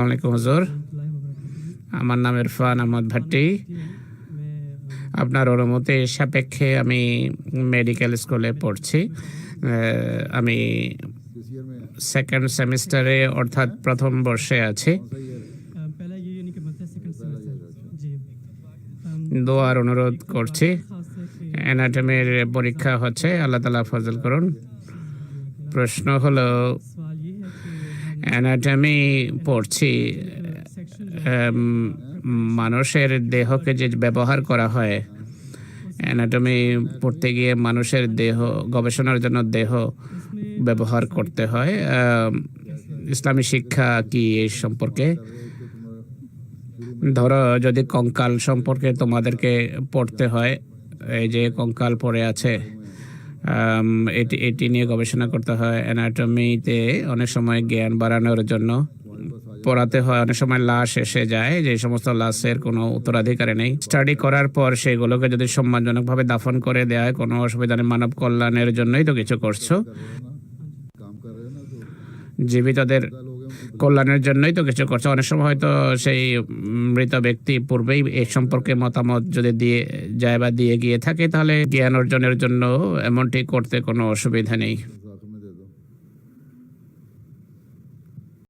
আলাইকুম হজুর। আমার নাম ইরফান আহমদ ভাট্টি আপনার অনুমতি সাপেক্ষে আমি মেডিকেল স্কুলে পড়ছি। আমি সেকেন্ড সেমিস্টারে অর্থাৎ প্রথম বর্ষে আছি। দোয়ার অনুরোধ করছি। অ্যানাটমির পরীক্ষা হচ্ছে, আল্লাহ তালা ফজল করুন। প্রশ্ন হলো অ্যানাটমি পড়ছি মানুষের দেহকে যে ব্যবহার করা হয় অ্যানাটমি পড়তে গিয়ে মানুষের দেহ, গবেষণার জন্য দেহ ব্যবহার করতে হয়। ইসলামী শিক্ষা কি এই সম্পর্কে? ধরো, যদি কঙ্কাল সম্পর্কে তোমাদেরকে পড়তে হয়, এই যে কঙ্কাল পড়ে আছে এটি এটি নিয়ে গবেষণা করতে হয়। অ্যানাটমিতে অনেক সময় জ্ঞান বাড়ানোর জন্য পড়াতে হয়। অনেক সময় লাশ এসে যায়, যে সমস্ত লাশের কোনো উত্তরাধিকারী নেই। স্টাডি করার পর সেগুলোকে যদি সম্মানজনকভাবে দাফন করে দেওয়া হয় কোনো অসুবিধা নেই। মানব কল্যাণের জন্যই তো কিছু করছ। জীবিতদের কল্যাণের জন্যই তো কিছু করছে। অনেক সময় হয়তো সেই মৃত ব্যক্তি পূর্বেই এই সম্পর্কে মতামত যদি দিয়ে যায় বা দিয়ে গিয়ে থাকে, তাহলে জ্ঞান অর্জনের জন্য এমনটি করতে কোনো অসুবিধা নেই।